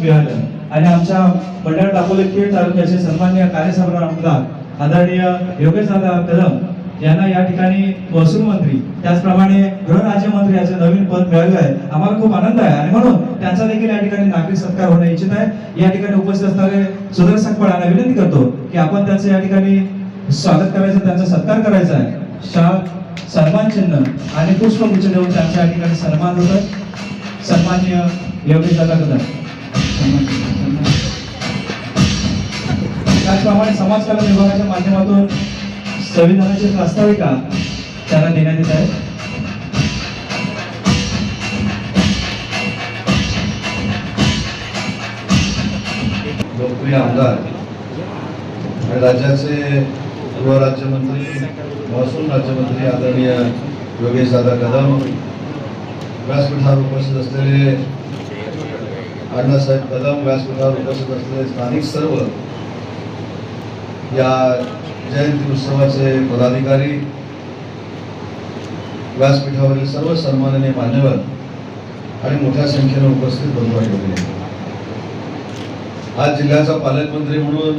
मिळालं आणि आमच्या मंडळ दापोली खेड तालुक्याचे सन्मान्य कार्यसभा आमदार आदरणीय योगेश दादा कदम यांना या ठिकाणी महसूल मंत्री त्याचप्रमाणे गृहराज्यमंत्री याचं नवीन पद मिळाले आहे. आम्हाला खूप आनंद आहे. आणि म्हणून त्यांचा देखील या ठिकाणी नागरिक सत्कार होणं इच्छित आहे. या ठिकाणी उपस्थित असणारे सुदर्शन पडांना विनंती करतो की आपण त्यांचं या ठिकाणी स्वागत करायचं त्यांचा सत्कार करायचा आहे. शाल सन्मान चिन्ह आणि पुष्पगुच्छ देऊन त्यांच्या या ठिकाणी सन्मान होतं. सन्मान्य योगेश दादा कदम. त्याचप्रमाणे समाज कल्याण विभागाच्या माध्यमातून संविधानाची प्रास्ताविका त्यांना देण्यात येत आहे लोकप्रिय आमदार राज्याचे गृहराज्यमंत्री महसूल राज्यमंत्री आदरणीय योगेश दादा कदम व्यासपीठावर उपस्थित असलेले अण्णासाहेब कदम व्यासपीठावर उपस्थित असलेले स्थानिक सर्व या जयंती उत्सवाचे पदाधिकारी व्यासपीठावरील सर्व सन्माननीय मान्यवर आणि मोठ्या संख्येने उपस्थित बंधू आणि आज जिल्ह्याचा पालकमंत्री म्हणून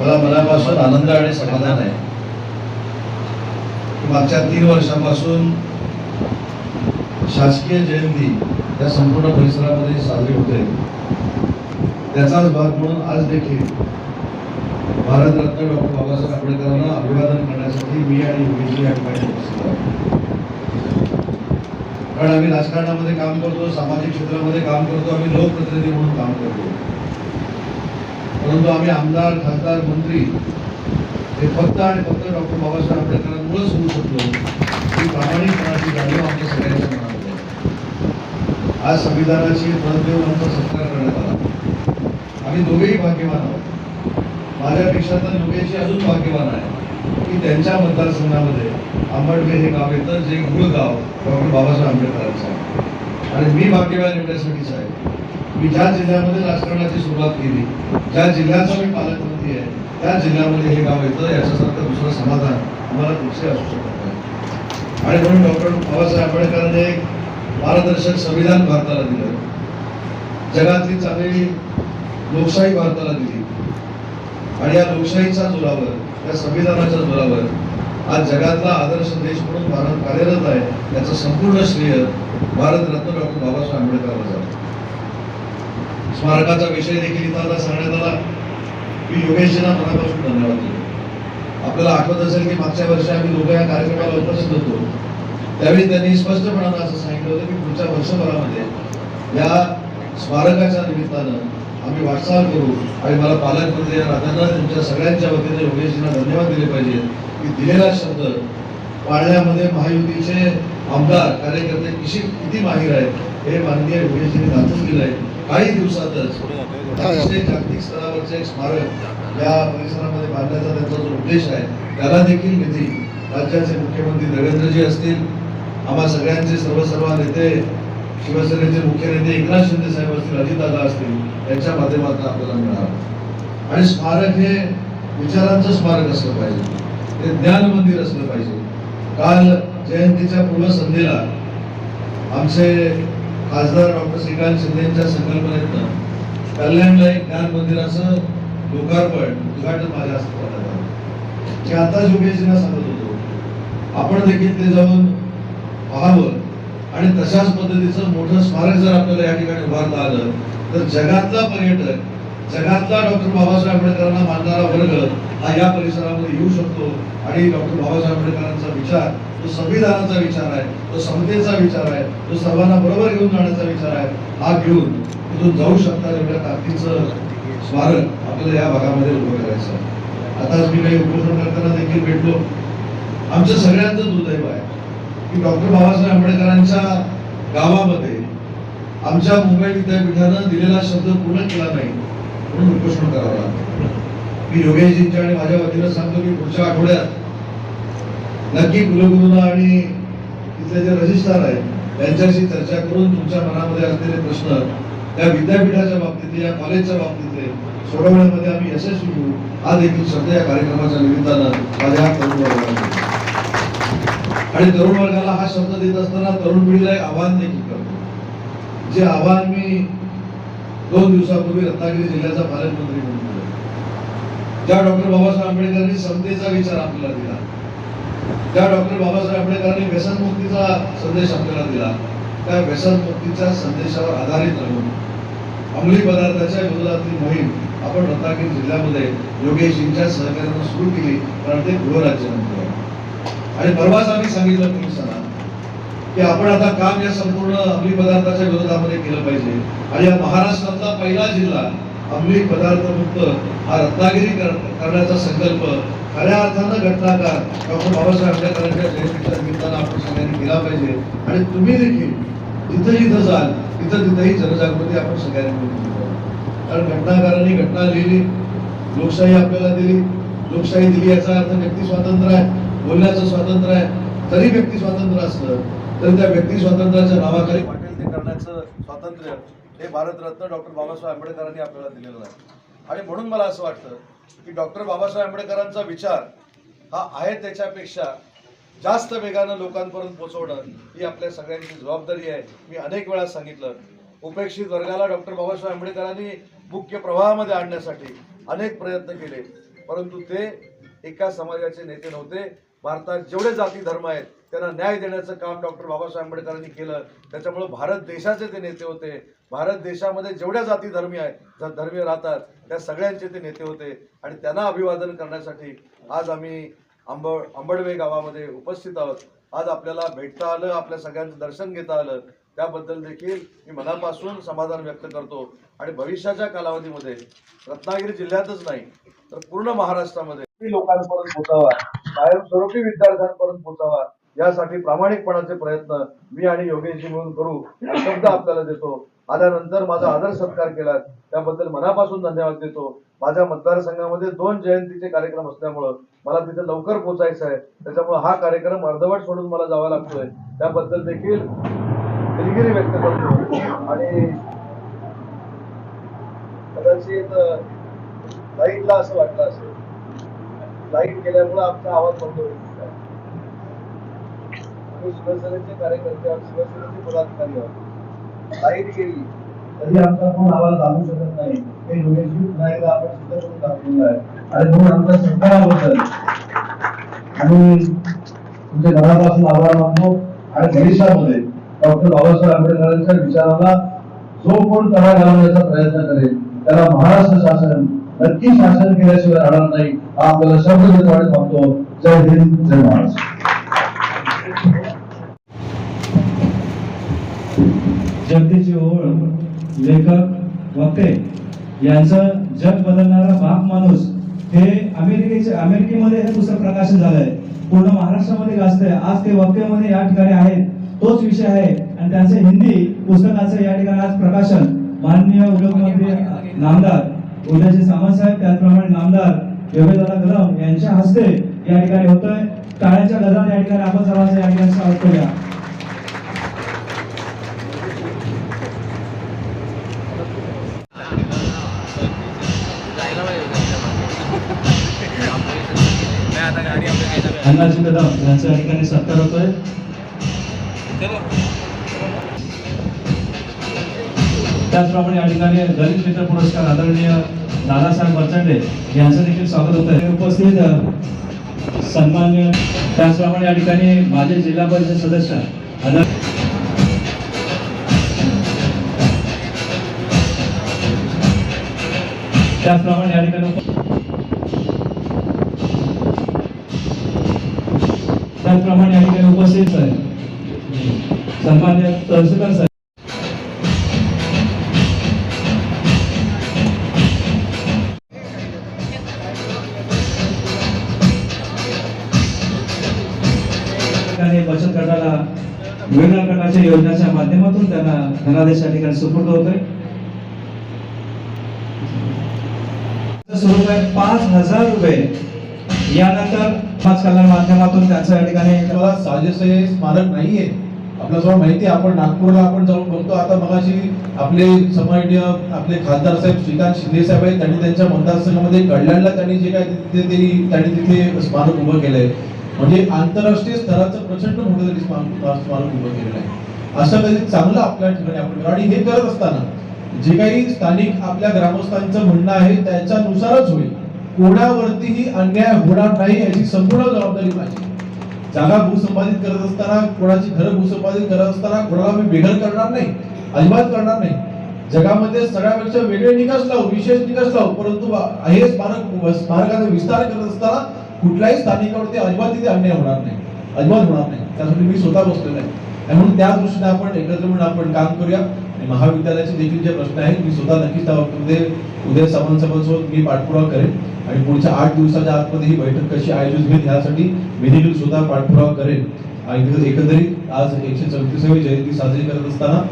मला मनापासून आनंद आणि समाधान आहे. मागच्या तीन वर्षापासून शासकीय जयंती या संपूर्ण परिसरामध्ये साजरी होते. त्याचाच भाग म्हणून आज देखील भारतरत्न डॉक्टर बाबासाहेब आंबेडकरांना अभिवादन करण्यासाठी मी आणि योगेशजी या ठिकाणी उपस्थित आहोत. कारण आम्ही राजकारणामध्ये काम करतो सामाजिक क्षेत्रामध्ये काम करतो आम्ही लोकप्रतिनिधी म्हणून काम करतो. परंतु आम्ही आमदार खासदार मंत्री हे फक्त आणि फक्त डॉक्टर बाबासाहेब आंबेडकरांमुळेच होऊ शकलो. ही प्रामाणिकपणाची जाणीव आमच्या सगळ्यांच्या आज संविधानाची प्रत देऊन आमचा सत्कार करण्यात आला. आम्ही दोघेही भाग्यवान आहोत. माझ्यापेक्षा तर योगेशजी अजून भाग्यवान आहे. की त्यांच्या मतदारसंघामध्ये आंबडवे हे गाव येतं जे मूळ गाव डॉक्टर बाबासाहेब आंबेडकरांचं आहे आणि मी भाग्यवान एवढ्यासाठीच आहे मी ज्या जिल्ह्यामध्ये राजकारणाची सुरुवात केली ज्या जिल्ह्याचा मी पालकमंत्री आहे त्या जिल्ह्यामध्ये हे गाव येतं याच्यासारखं दुसरं समाधान आम्हाला दुसरे असू शकत नाही. आणि म्हणून डॉक्टर बाबासाहेब आंबेडकरांनी एक पारदर्शक संविधान भारताला दिलं. जगातली चांगली लोकशाही भारताला दिली. आणि या लोकशाहीच्या जोरावर या संविधानाच्या जोरावर आज जगातला आदर्श देश म्हणून भारत कार्यरत आहे याचं संपूर्ण श्रेय भारतरत्न डॉक्टर बाबासाहेब आंबेडकरला जातं स्मारकाचा विषय देखील इथं आता सांगण्यात आला. मी योगेशजींना मनापासून धन्यवाद दिले आपल्याला आठवत असेल की मागच्या वर्षी आम्ही दोघं या कार्यक्रमाला उपस्थित होतो. त्यावेळी त्यांनी स्पष्टपणानं असं सांगितलं होतं की पुढच्या वर्षभरामध्ये या स्मारकाच्या निमित्तानं आम्ही वाटचाल करू आणि मला पालकमंत्री या नात्यानं तुमच्या सगळ्यांच्या वतीने योगेशजींना धन्यवाद दिले पाहिजे. की दिलेला शब्द पाळण्यामध्ये महायुतीचे आमदार कार्यकर्ते किशी किती माहीर आहेत हे माननीय योगेशजींनी दाखवून दिलं आहे. काही दिवसातच अतिशय जागतिक स्तरावरचे एक स्मारक या परिसरामध्ये बांधण्याचा त्यांचा जो उद्देश आहे त्याला देखील निधी राज्याचे मुख्यमंत्री देवेंद्रजी असतील आम्हा सगळ्यांचे सर्व सर्व नेते शिवसेनेचे मुख्य नेते एकनाथ शिंदे साहेब असतील अजितदादा असतील यांच्या माध्यमातून आपल्याला मिळावं आणि स्मारक हे विचारांचं स्मारक असलं पाहिजे. ते ज्ञान मंदिर असलं पाहिजे. काल जयंतीच्या पूर्वसंध्येला आमचे खासदार डॉक्टर श्रीकांत शिंदे यांच्या संकल्पनेतनं कल्याणला एक ज्ञान मंदिराचं लोकार्पण उद्घाटन माझ्या हस्ते करण्यात आलं. की आता योगेशजींना सांगत होतो आपण देखील ते जाऊन पाहावं. आणि तशाच पद्धतीचं मोठं स्मारक जर आपल्याला या ठिकाणी उभारता आलं तर जगातला पर्यटक जगातला डॉक्टर बाबासाहेब आंबेडकरांना मानणारा वर्ग हा या परिसरामध्ये येऊ शकतो. आणि डॉक्टर बाबासाहेब आंबेडकरांचा विचार तो संविधानाचा विचार आहे तो समतेचा विचार आहे तो सर्वांना बरोबर घेऊन जाण्याचा विचार आहे हा घेऊन तिथून जाऊ शकतात एवढ्या ताकदीचं स्मारक आपल्याला या भागामध्ये उभं करायचं आता आताच मी काही उपोषण करताना देखील भेटलो. आमचं सगळ्यांचं दुर्दैव आहे की डॉक्टर बाबासाहेब आंबेडकरांच्या गावामध्ये आमच्या मुंबई विद्यापीठानं दिलेला शब्द पूर्ण केला नाही म्हणून उपोषण करावं लागतं. मी योगेशजींच्या आणि माझ्या वतीनं सांगतो की पुढच्या आठवड्यात नक्की कुलगुरूंना आणि तिथले जे रजिस्ट्रार आहेत त्यांच्याशी चर्चा करून तुमच्या मनामध्ये असलेले प्रश्न त्या विद्यापीठाच्या बाबतीतले या कॉलेजच्या बाबतीतले सोडवण्यामध्ये आम्ही यशस्वी होऊ हा देखील सध्या या कार्यक्रमाच्या निमित्तानं माझ्या आणि तरुण वर्गाला हा शब्द देत असताना तरुण पिढीला एक आव्हान देखील करतो जे आव्हान मी दोन दिवसापूर्वी रत्नागिरी जिल्ह्याचा पालकमंत्री म्हणून गेले. ज्या डॉक्टर बाबासाहेब आंबेडकरांनी समतेचा विचार आपल्याला दिला त्या डॉक्टर बाबासाहेब आंबेडकरांनी व्यसनमुक्तीचा संदेश आपल्याला दिला त्या व्यसनमुक्तीच्या संदेशावर आधारित राहून अंमली पदार्थाच्या विरोधातली मोहीम आपण रत्नागिरी जिल्ह्यामध्ये योगेशजींच्या सहकार्यानं सुरू केली कारण ते गृहराज्यमंत्री आहे आणि परवाच आम्ही सांगितलं पोलिसांना की आपण आता काम या संपूर्ण अंमली पदार्थाच्या विरोधामध्ये केलं पाहिजे. आणि या महाराष्ट्रातला पहिला जिल्हा अंमली पदार्थ मुक्त हा रत्नागिरी कर- करण्याचा संकल्प खऱ्या अर्थानं घटनाकार डॉक्टर बाबासाहेब आंबेडकरांच्या जयंतीच्या निमित्तानं आपण सगळ्यांनी केला पाहिजे. आणि तुम्ही देखील जिथं जिथं जाल तिथं तिथंही जनजागृती आपण सगळ्यांनी मिळून केली कारण घटनाकारांनी घटना लिहिली लोकशाही आपल्याला दिली लोकशाही दिली याचा अर्थ व्यक्ती स्वातंत्र्य आहे. बोलण्याचं स्वातंत्र्य आहे. तरी व्यक्ती स्वातंत्र्य असलं तरी त्या व्यक्ती स्वातंत्र्याच्या नावाखाली वाटेल ते करण्याचं स्वातंत्र्य हे भारतरत्न डॉक्टर बाबासाहेब आंबेडकरांनी आपल्याला दिलेलं आहे. आणि म्हणून मला असं वाटतं की डॉक्टर बाबासाहेब आंबेडकरांचा विचार हा आहे त्याच्यापेक्षा जास्त वेगानं लोकांपर्यंत पोचवणं ही आपल्या सगळ्यांची जबाबदारी आहे. मी अनेक वेळा सांगितलं उपेक्षित वर्गाला डॉक्टर बाबासाहेब आंबेडकरांनी मुख्य प्रवाहामध्ये आणण्यासाठी अनेक प्रयत्न केले परंतु ते एका समाजाचे नेते नव्हते. भारतात जेवढे जाती धर्म आहेत त्यांना न्याय देण्याचं काम डॉक्टर बाबासाहेब आंबेडकरांनी केलं. त्याच्यामुळे भारत देशाचे ते नेते होते. भारत देशामध्ये जेवढ्या जाती धर्मी आहेत ज- धर्मीय राहतात त्या सगळ्यांचे ते नेते होते. आणि त्यांना अभिवादन करण्यासाठी आज आम्ही आंब आंबडवे गावामध्ये उपस्थित आहोत. आज आपल्याला भेटता आलं आपल्या सगळ्यांचं दर्शन घेता आलं. त्याबद्दल देखील मी मनापासून समाधान व्यक्त करतो. आणि भविष्याच्या कालावधीमध्ये रत्नागिरी जिल्ह्यातच नाही तर पूर्ण महाराष्ट्रामध्ये. लोकांपर्यंत पोहोचावा. कायमस्वरूपी विद्यार्थ्यांपर्यंत पोहोचावा. यासाठी प्रामाणिकपणाचे प्रयत्न मी आणि योगेशजी मिळून करू. शब्द आपल्याला देतो. आल्यानंतर माझा आदर सत्कार केला त्याबद्दल मनापासून धन्यवाद देतो. माझ्या मतदारसंघामध्ये दोन जयंतीचे कार्यक्रम असल्यामुळं मला तिथे लवकर पोहोचायचं आहे. त्याच्यामुळे हा कार्यक्रम अर्धवट सोडून मला जावा लागतोय. त्याबद्दल देखील दिलगिरी व्यक्त करतो. आणि कदाचित लाईटला असं वाटलं असेल. लाइट गेल्यामुळे आमचा आवाज बंद होईल आम्ही शिवसेनेचे कार्यकर्ते आहोत शिवसेनेचे पदाधिकारी आहोत. लाइट गेली तरी आमचा कोण आवाज शकत नाही. हे योगेशजी पुन्हा एकदा आपण सिद्ध करून आहे आणि म्हणून आमच्या सरकाराबद्दल आणि आभार मानतो. आणि भविष्यामध्ये डॉक्टर बाबासाहेब आंबेडकरांच्या विचाराला जो कोण तडा घालवण्याचा प्रयत्न करेल त्याला महाराष्ट्र शासन नक्की शासन केल्याशिवाय राहणार नाही. हा आपल्याला शब्द देतो आणि थांबतो. जय हिंद जय महाराष्ट्र. जनतेची ओळ लेखक वक्ते यांचं जग बदलणारा बाप माणूस हे अमेरिकेचे अमेरिकेमध्ये हे पुस्तक प्रकाशित झालंय. पूर्ण महाराष्ट्रामध्ये गाजतंय. आज ते वक्तेमध्ये या ठिकाणी आहेत. तोच विषय आहे. आणि त्यांचे हिंदी पुस्तकाचं या ठिकाणी आज प्रकाशन माननीय उद्योगमंत्री नामदार उदयजी सामासाहेब त्याचप्रमाणे नामदार योगेदादा कदम यांच्या हस्ते या ठिकाणी होतोय. टाळ्याच्या गजरात या ठिकाणी आपण सर्वांचा या ठिकाणी स्वागत करूया. अन्नाजी कदम यांचा या ठिकाणी सत्कार होतोय. त्याचप्रमाणे या ठिकाणी दलित मित्र पुरस्कार आदरणीय दादासाहेब मर्चंडे यांचं देखील स्वागत होत आहे उपस्थित सन्मान्य त्याचप्रमाणे या ठिकाणी माझे जिल्हा परिषद सदस्य आदर त्याचप्रमाणे या ठिकाणी त्याचप्रमाणे या ठिकाणी उपस्थित सन्मान्य तहसीलदार साहेब ठिकाणी बचत गटाला वेगळ्या प्रकारच्या योजनांच्या माध्यमातून त्यांना धनादेश या ठिकाणी सुपूर्द होतोय. स्वरूप आहे पाच हजार रुपये. यानंतर पाच कल्याण माध्यमातून त्यांचं या ठिकाणी आपल्याला स्मारक नाहीये. आपल्या जेव्हा माहिती आहे, आपण नागपूरला आपण जाऊन बघतो. आता मगाशी आपले समान्य आपले खासदार साहेब श्रीकांत शिंदे साहेब आहेत. त्यांनी त्यांच्या मतदारसंघामध्ये कल्याणला त्यांनी जे काय तिथे त्यांनी तिथे स्मारक उभं केलंय. म्हणजे आंतरराष्ट्रीय स्तराचं प्रचंड मोठं त्यांनी स्मारक उभं केलेलं आहे. असं कधी चांगलं आपल्या ठिकाणी आपण आणि हे करत असताना जे काही स्थानिक आपल्या ग्रामस्थांचं म्हणणं आहे त्याच्यानुसारच होईल. कोणावरतीही अन्याय होणार नाही याची संपूर्ण जबाबदारी माझी. जागा भूसंपादित करत असताना कोणाची घरं भूसंपादित करत असताना कोणाला मी बेघर करणार नाही अजिबात करणार नाही. जगामध्ये सगळ्यापेक्षा वेगळे निकास लावू विशेष निकास लावू परंतु हे स्मारक स्मारकाचा विस्तार करत असताना कुठल्याही स्थानिकावरती अजिबात तिथे अन्याय होणार नाही. अजिबात होणार नाही. त्यासाठी मी स्वतः बसलेलो आहे. आणि म्हणून त्या दृष्टीने आपण एकत्र म्हणून आपण काम करूया. आणि महाविद्यालयाचे देखील जे प्रश्न आहेत मी स्वतः नक्कीच त्या बाबतीमध्ये उद्या सामंत साहेबांसोबत मी पाठपुरावा करेन. आणि पुढच्या आठ दिवसाच्या आतमध्ये ही बैठक कशी आयोजित होईल यासाठी मी देखील स्वतः पाठपुरावा करेन. आणि एकंदरीत आज एकशे चौतीसावी जयंती साजरी करत असताना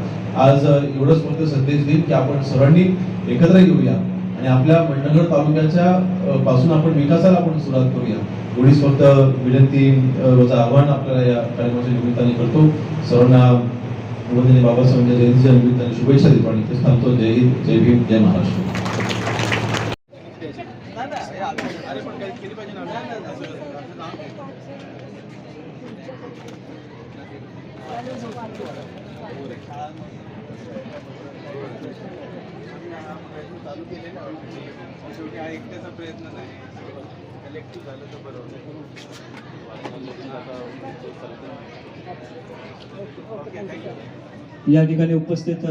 आज एवढंच फक्त संदेश देईल की आपण सर्वांनी एकत्र येऊया. आणि आपल्या मंडणगड तालुक्याच्या पासून आपण विकासाला आपण सुरुवात करूया एवढीच फक्त विनंती अ, आव्हान आपल्याला या कार्यक्रमाच्या निमित्ताने करतो सर्वांना वंदनीय बाबासाहेबांच्या जयंतीच्या निमित्ताने शुभेच्छा देतो आणि इथेच थांबतो जय हिंद जय भीम जय महाराष्ट्र चालू केले ना शेवटी हा एकट्याचा प्रयत्न नाही कलेक्टिव्ह झालं तर बरं होतं या ठिकाणी उपस्थित